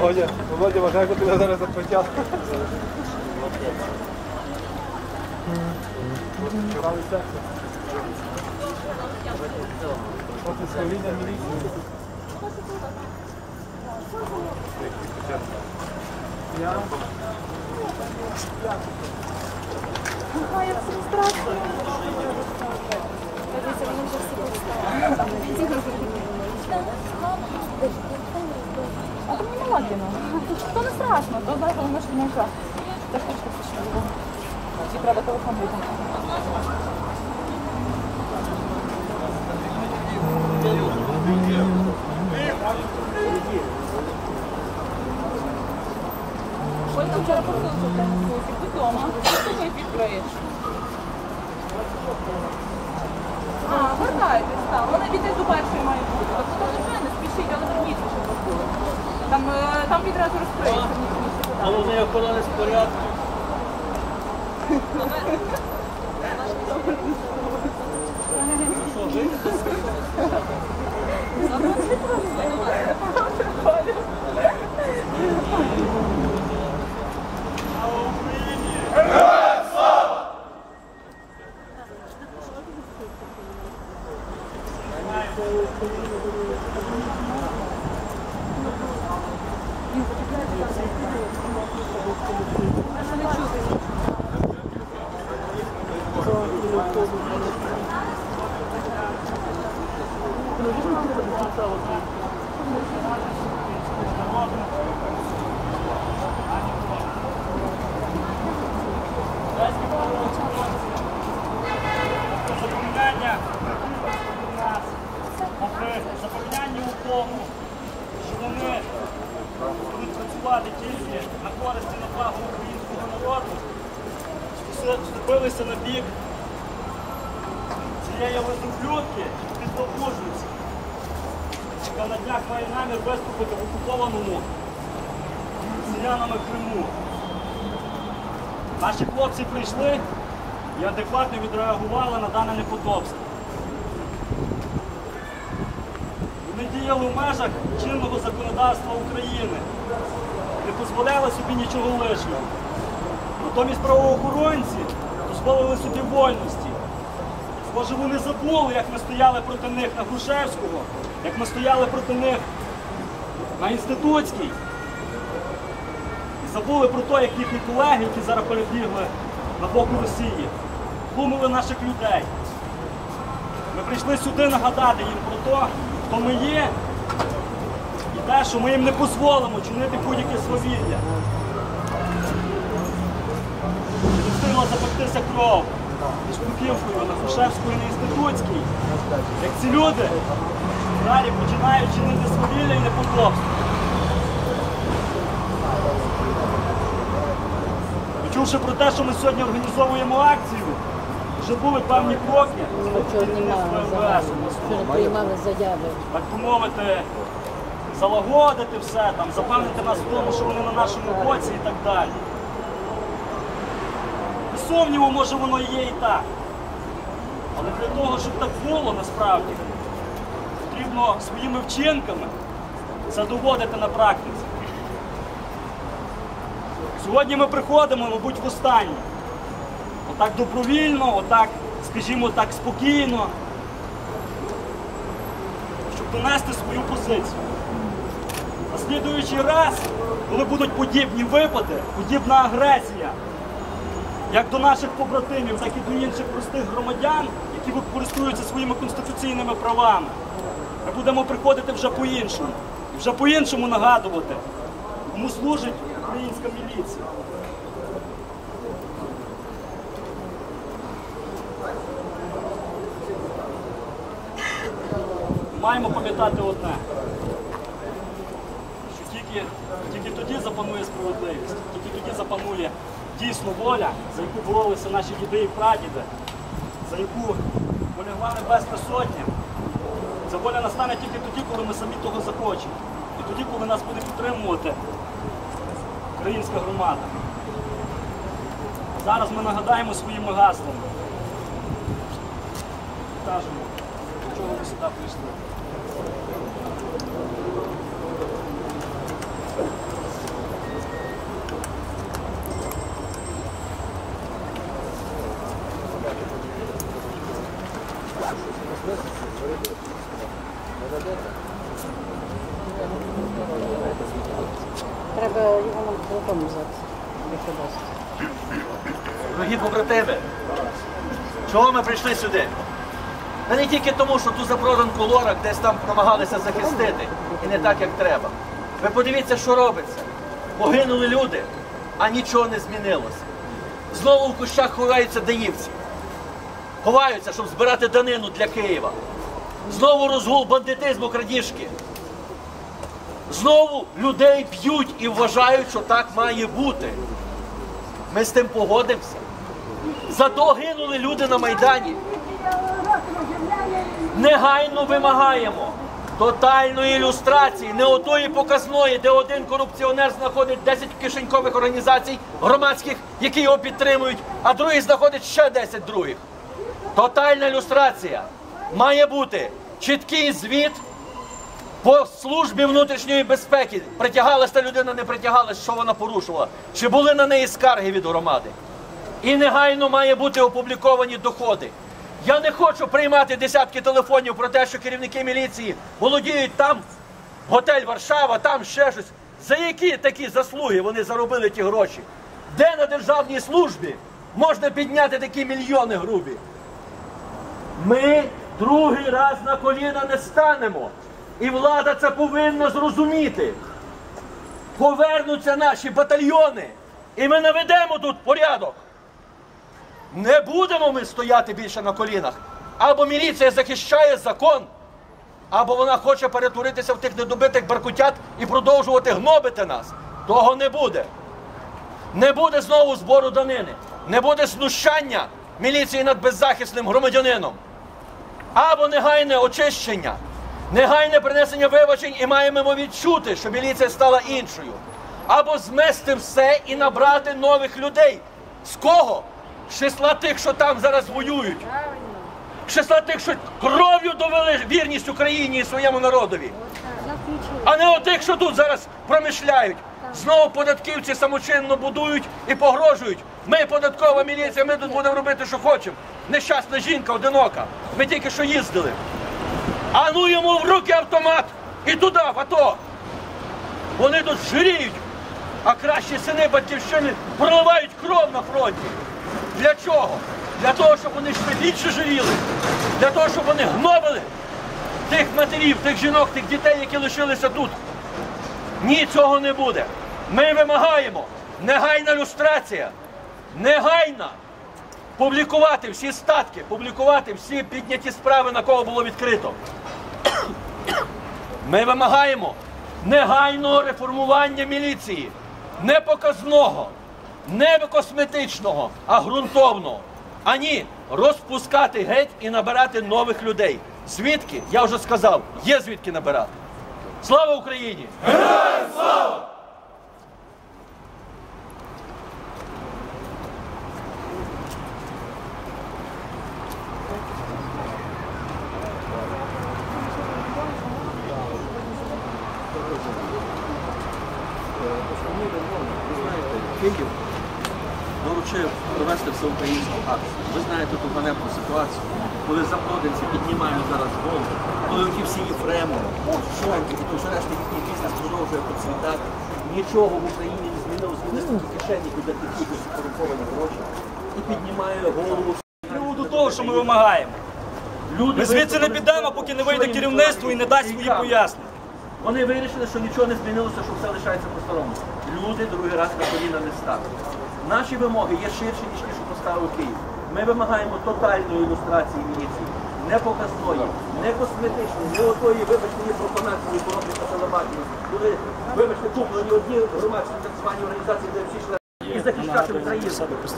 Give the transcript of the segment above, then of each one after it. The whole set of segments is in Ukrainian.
Володя, Володя, вважаю, тебе зараз. Офіс управління міліції. Я А, я. Дивіться, вони вже всі поставили. А то мені нема кіно. То не страшно, то знаєте, воно ж не час. Це точно пішли. Чи треба телефон витягнути? Там вчора посилку принесли, ти вдома. Що ти відкриєш? А, вертайтесь, так. Вона дітей до першої має бути. Тобто то не спішіть, але верніться, щоб. Там, е, там відразу розкриється. Головний охоронець порядку. Запоминання тому, що вони будуть працювати тільки на користь і на благо українського народу, вступилися на бік цієї лизоблюдки підлабужниці, яка на днях має намір виступити в окупованому селянами Криму. Наші хлопці прийшли і адекватно відреагували на дане неподобство. Вони діяли в межах чинного законодавства України, не дозволяли собі нічого лишнього. Натомість правоохоронці дозволили собі вольності. Схоже, вони забули, як ми стояли проти них на Грушевського, як ми стояли проти них на Інститутській. І забули про те, як їхні колеги, які зараз перебігли на боку Росії, глумили наших людей. Ми прийшли сюди нагадати їм про те, хто ми є, і те, що ми їм не дозволимо чинити будь-яке свавілля. Не запектися кров між Куківкою на Грушевською і на Інститутській. Як ці люди далі починають чинити свавілля і неподобство. Почувши про те, що ми сьогодні організовуємо акцію, вже були певні кроки Нічого немає МВС. Вчора приймали заяви. так би мовити, залагодити все, там, запевнити нас в тому, що вони на нашому боці і так далі. Без сумніву, може воно і є і так. Але для того, щоб так було насправді, потрібно своїми вчинками це доводити на практиці. Сьогодні ми приходимо, мабуть, в останнє. Отак добровільно, отак, скажімо так, спокійно, щоб донести свою позицію. На слідуючий раз, коли будуть подібні випади, подібна агресія, як до наших побратимів, так і до інших простих громадян, які користуються своїми конституційними правами, ми будемо приходити вже по-іншому. І вже по-іншому нагадувати, кому служить українська міліція. Маємо пам'ятати одне, що тільки, тільки тоді запанує справедливість, тільки тоді запанує дійсно воля, за яку боролися наші діди і прадіди, за яку полягла Небесна Сотня. Ця воля настане тільки тоді, коли ми самі того захочемо. І тоді, коли нас буде підтримувати українська громада. Зараз ми нагадаємо своїми гаслами. Кажемо, чого ми сюди прийшли. Треба його нам телефон взяти, якщо дасть. Дорогі побратими, чого ми прийшли сюди? Та не тільки тому, що ту запроданку лорак десь там намагалися захистити, і не так, як треба. Ви подивіться, що робиться. Погинули люди, а нічого не змінилося. Знову в кущах ховаються даївці. Ховаються, щоб збирати данину для Києва. Знову розгул бандитизму, крадіжки. Знову людей б'ють і вважають, що так має бути. Ми з тим погодимося. Зато гинули люди на Майдані. Негайно вимагаємо тотальної ілюстрації, не отої показної, де один корупціонер знаходить 10 кишенькових організацій громадських, які його підтримують, а другий знаходить ще 10 других. Тотальна ілюстрація. Має бути чіткий звіт по службі внутрішньої безпеки. Притягалася людина, не притягалась, що вона порушувала. Чи були на неї скарги від громади? І негайно має бути опубліковані доходи. Я не хочу приймати десятки телефонів про те, що керівники міліції володіють там готель Варшава, там ще щось. За які такі заслуги вони заробили ті гроші? Де на державній службі можна підняти такі мільйони грубі? Ми другий раз на коліна не станемо. І влада це повинна зрозуміти. Повернуться наші батальйони, і ми наведемо тут порядок. Не будемо ми стояти більше на колінах. Або міліція захищає закон, або вона хоче перетворитися в тих недобитих баркутят і продовжувати гнобити нас. Того не буде. Не буде знову збору данини, не буде знущання міліції над беззахисним громадянином. Або негайне очищення, негайне принесення вибачень і маємо відчути, що міліція стала іншою. Або змести все і набрати нових людей. З кого? З числа тих, що там зараз воюють. З числа тих, що кров'ю довели вірність Україні і своєму народові. А не отих, що тут зараз промишляють. Знову податківці самочинно будують і погрожують. Ми податкова міліція, ми тут будемо робити, що хочемо. Нещасна жінка, одинока. Ми тільки що їздили. А ну йому в руки автомат і туди, в АТО. Вони тут жиріють, а кращі сини батьківщини проливають кров на фронті. Для чого? Для того, щоб вони більше жиріли, для того, щоб вони гнобили тих матерів, тих жінок, тих дітей, які лишилися тут. Ні, цього не буде. Ми вимагаємо негайна люстрація, негайна публікувати всі статки, публікувати всі підняті справи, на кого було відкрито. Ми вимагаємо негайного реформування міліції, не показного, не косметичного, а ґрунтовного. Ані розпускати геть і набирати нових людей. Звідки? Я вже сказав, є звідки набирати. Слава Україні! Київ доручив провести всеукраїнську акцію. Ви знаєте ту ганебну ситуацію, коли запроданці піднімають зараз голову, коли ті всі Єфреми, Шонки і то все решта їхній бізнес продовжує процвітати. Нічого в Україні не змінилося, вони тільки кишені, куди текуть корумповані гроші. І піднімає голову. Приводу того, що ми вимагаємо. Люди Ми звідси не підемо, поки не вийде керівництво і не дасть свої пояснення. Вони вирішили, що нічого не змінилося, що все лишається по-старому. Люди другий раз на коліна не стануть. Наші вимоги є ширші, ніж ті, що поставив Київ. Ми вимагаємо тотальної ілюстрації міліції, не показної, не косметичної, не отої, вибачте, є пропонації коробки по телебаченню, коли, вибачте, куплені одні громадські так звані організації, де всі члени і захищати Україну,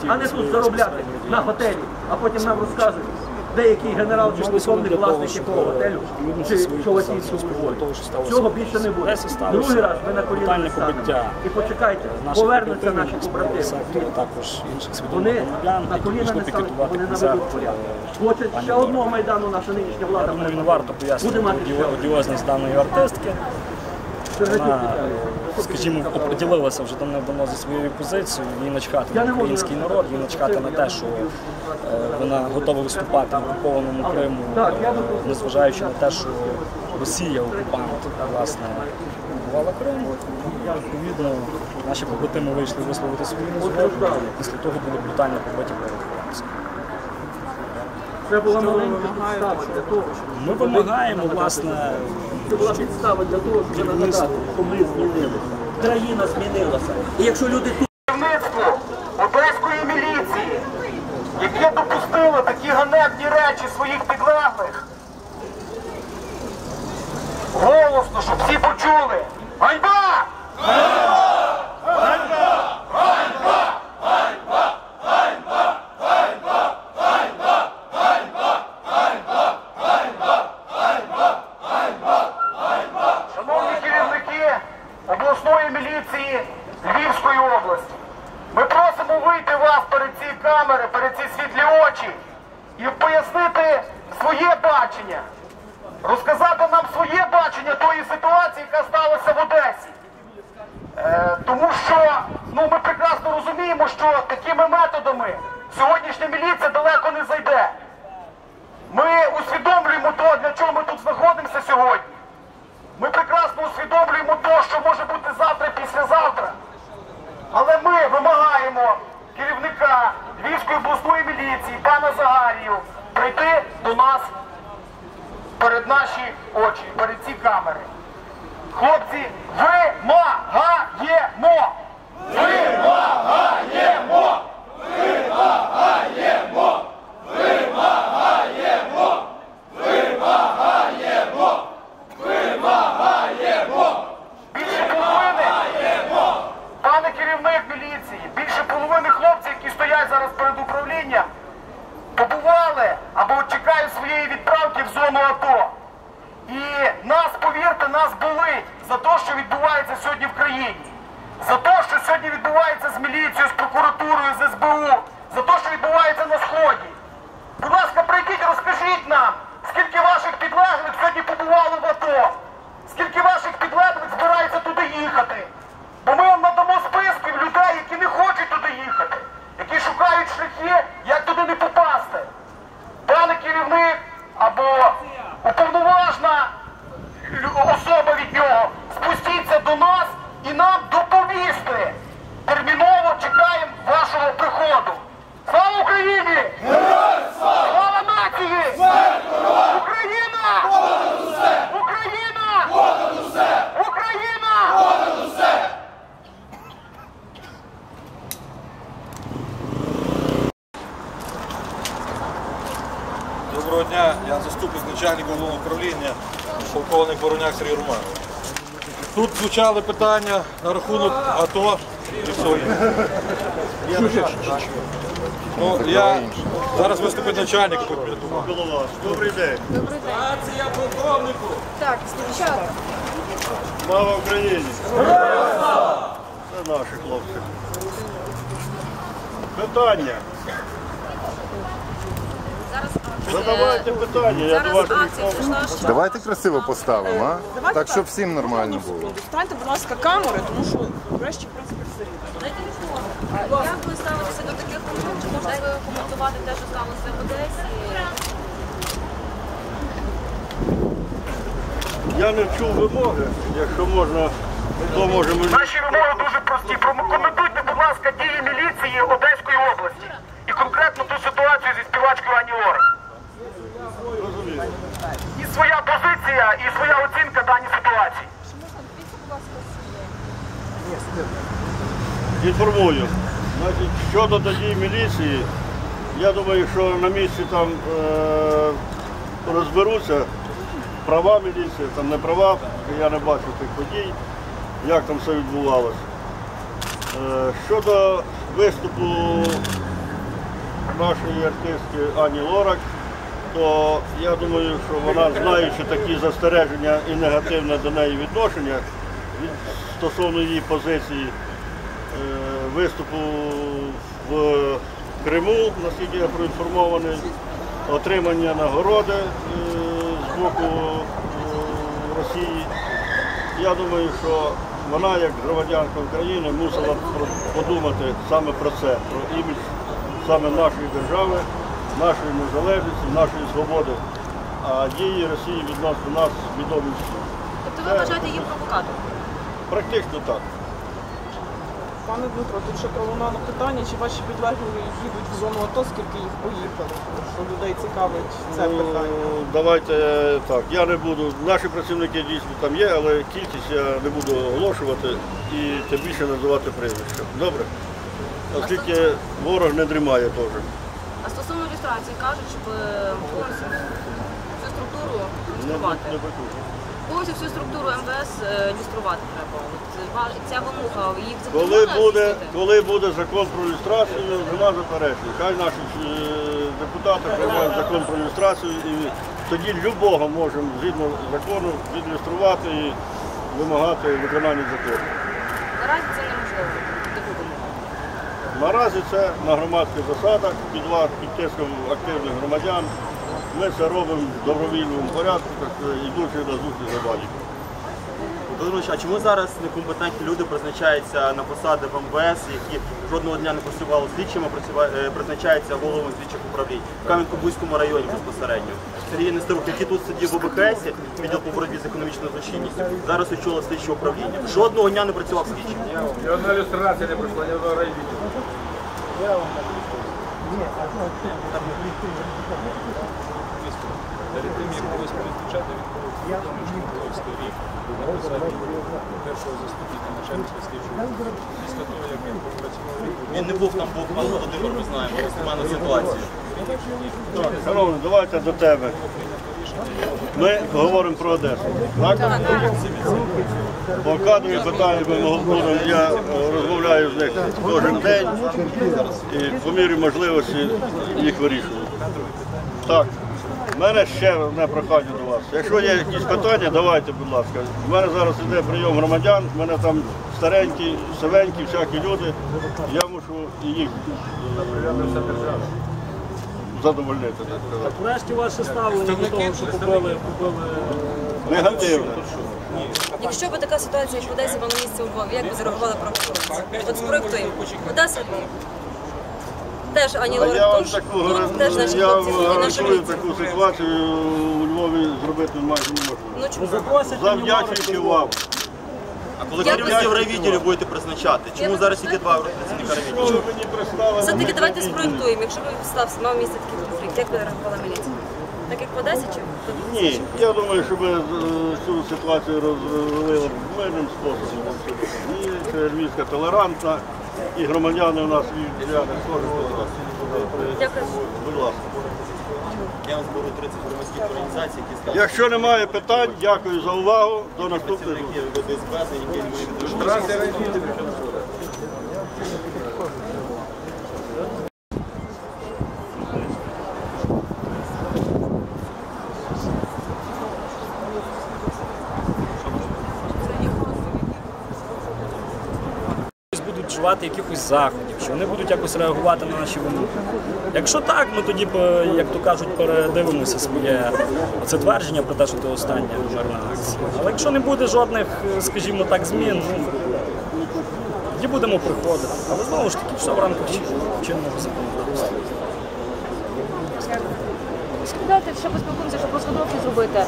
а не тут заробляти на готелі, а потім нам розказують. Деякий генерал чи полковник власник якого готелю чи чоловічського волі. Цього більше не буде. Другий раз ми на коліна станемо. І почекайте, повернуться наші побратими. Вони на коліна не стануть, вони наведуть порядок. Хочуть ще одного майдану наша нинішня влада. Не варто ще одіозність даної артистки. Скажімо, оприділилася вже давно зі своєю позицією, їй начхати на український народ, їй начхати на те, що е, вона готова виступати в окупованому Криму, е, незважаючи на те, що Росія, окупант, власне, окупувала Крим. Відповідно, наші побратими вийшли висловити свою незгоду, і після того були брутально побиті правоохоронці. Треба була підстава для того, щоб Ми вимагаємо, власне, була підстава для того, щоб нагадати, що ми змінилися. Країна змінилася. І якщо люди тут керівництво одеської міліції, яке допустило такі ганебні речі своїх підлеглих. Голосно, щоб всі почули. Ганьба! Шановні керівники обласної міліції Львівської області, ми просимо вийти вас перед ці камери, перед ці світлі очі і пояснити своє бачення, розказати нам своє бачення тої ситуації, яка сталася в Одесі. Е, тому що ну, ми розуміємо, що такими методами сьогоднішня міліція далеко не зайде. Ми усвідомлюємо то, для чого ми тут знаходимося сьогодні. Ми прекрасно усвідомлюємо те, що може бути завтра, післязавтра. Але ми вимагаємо керівника Львівської обласної міліції, пана Загарію, прийти до нас перед наші очі, перед ці камери. Хлопці, вимагаємо! 日落暗夜没日落暗夜 туди їхати. Бо ми вам надамо списків людей, які не хочуть туди їхати, які шукають шляхи, як туди не попасти. Пане керівник або уповноважена лю- особа від нього, спустіться до нас і нам доповісти. Терміново чекаємо вашого приходу. Слава Україні! Слава нації! Україна! Україна! Україна! Доброго дня, я заступник начальника головного управління, полковник Вороняк Сергій Романович. Тут звучали питання на рахунок АТО і всього. Ну, я зараз виступить начальник. Добрий день. Так, дівчата. Слава Україні! Це наші хлопці. Питання. Задавайте питання, я до вас. Давайте красиво поставимо, а? Так, щоб всім нормально було. Станьте, будь ласка, камери, тому що врешті, в принципі, все рівно. Як ви ставитеся до таких умов? Чи можете ви коментувати те, що сталося в Одесі? Я не чув вимоги, якщо можна, то може мені. Наші вимоги дуже прості. Прокоментуйте, будь ласка, дії міліції Одеської області. І конкретно ту ситуацію зі співачкою Ані Лорак. Своя позиція, і своя оцінка даній ситуації. Інформую. Значить, щодо тоді міліції, я думаю, що на місці там е, розберуться, права міліції, там не права, я не бачу тих подій, як там все відбувалося. Е, щодо виступу нашої артистки Ані Лорак, то я думаю, що вона, знаючи такі застереження і негативне до неї відношення від, стосовно її позиції, е, виступу в Криму, наскільки я проінформований, отримання нагороди е, з боку е, Росії. Я думаю, що вона, як громадянка України, мусила подумати саме про це, про імідж саме нашої держави, нашої незалежності, нашої свободи. А дії Росії відносно нас відомі всі. Тобто ви вважаєте її провокатором? Практично так. Пане Дмитро, тут ще пролунало питання, чи ваші підлеглі їдуть в зону АТО, скільки їх поїхало? Тому що людей цікавить це питання. Ну, Давайте так. Я не буду. Наші працівники дійсно там є, але кількість я не буду оголошувати і тим більше називати прізвище. Добре? Оскільки ворог не дрімає теж. А стосовно ілюстрації кажуть, щоб е, повністю всю структуру люструвати. Повністю всю структуру МВС е, люструвати треба. От ця вимога їх Коли буде, коли буде закон про ілюстрацію, нема заперечень. Хай наші е, депутати приймають закон про ілюстрацію і тоді любого можемо згідно закону віділюструвати і вимагати виконання закону. Наразі це неможливо. Наразі це на громадських засадах під, ва- під тиском активних громадян. Ми це робимо в добровільному порядку, так, е, ідучи на зустріч громаді. Володимирович, а чому зараз некомпетентні люди призначаються на посади в МВС, які жодного дня не працювали слідчими, е, призначаються головами слідчих управлінь в Кам'янко-Бузькому районі безпосередньо? Сергій Нестерук, який тут сидів в ОБКС, відділ по боротьбі з економічною злочинністю, зараз очолив слідче управління. Жодного дня не працював слідчим. Ні одна ілюстрація не ні. Перед тим, як було розпочати від Миколаївський рік на посаді першого заступника начальника слідчого. Після того, як він попрацював рік, Він не був там, був Володимир, ми знаємо, екстремальна ситуація. Так, шановні, давайте до тебе. Ми говоримо про Одесу. По кадрові питання я е, розмовляю з них кожен день і по мірі можливості їх вирішую. Так, в мене ще одне прохання до вас. Якщо є якісь питання, давайте, будь ласка. У мене зараз іде прийом громадян, в мене там старенькі, сивенькі, всякі люди. Я мушу і їх е, задовольнити. Так сказати. Врешті ваше ставлення до того, що купили, купили Негативне. Якщо б така ситуація, як в Одесі, була на місці у Львові, як би зареагували правоохоронці? От спроектуємо. Одеса теж Ані А я вам тож таку тут теж наші я хлопці і наша гарантую таку ситуацію у Львові зробити майже неможливо. Ну чому? Завдячуючи вам. Коли Я керівників просто- райвідділів будете призначати? Чому зараз тільки два працівника райвідділів? Все-таки давайте спроектуємо. Якщо б стався, мав місце такий конфлікт, як би реагувала міліція? Так як в Одесі чи в Ні, я думаю, що ми е, цю ситуацію розвели мирним способом. І це львівська толерантна, і громадяни у нас львів'яни теж толерантні. Дякую. Будь ласка. Я зберу 30 громадських організацій, які сказали. Якщо немає питань, дякую за увагу. До наступної вживати якихось заходів, що вони будуть якось реагувати на наші вимоги. Якщо так, ми тоді, як то кажуть, передивимося своє це твердження про те, що це остання мирна акція. Але якщо не буде жодних, скажімо так, змін, ну тоді будемо приходити. Але знову ж таки, все в рамках чин- чинного законодавства. Давайте ще поспілкуємося, щоб розкадровки зробити.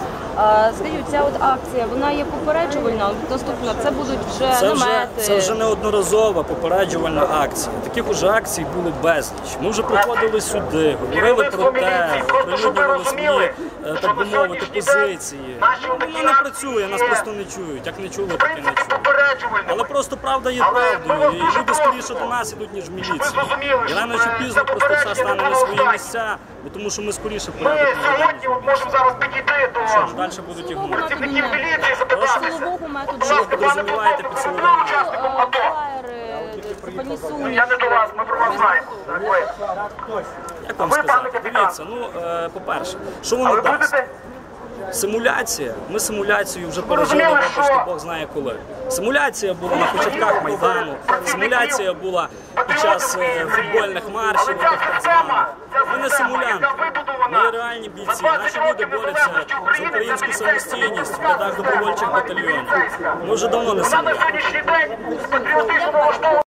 Скажіть, ця от акція, вона є попереджувальна, наступна, це будуть вже Це вже, це вже неодноразова попереджувальна акція. Таких уже акцій було безліч. Ми вже приходили сюди, говорили про те, оприлюднювали свої, е, так би мовити, позиції. Вона не працює, нас просто не чують. Як не чули, так і не чули. Але просто правда є правдою. І люди скоріше до нас ідуть, ніж в міліцію. І рано чи пізно просто все стане на свої місця, бо тому що ми скоріше Ми сьогодні можемо зараз до наведемо. Далі будуть ігнорувати. працівників міліції і запитатися. Будь ласка, пане під ви силовим учасником АТО? Ну, Я не до вас, ми про вас знаємо. Ви. Як вам Ви, пане сказати? капітан. Дивіться, ну е, по-перше, що А воно ви дасть? будете? Симуляція. Ми симуляцію вже пережили, розуміли, вибачте, що- Бог знає коли. Симуляція була на початках Майдану, симуляція була під час е, футбольних маршів. Але ця так система, ця Ми не система, симулянти. яка Ми реальні бійці. Наші люди борються за українську самостійність в рядах добровольчих батальйонів. Ми вже давно не Вона на сьогоднішній день патріотично налаштована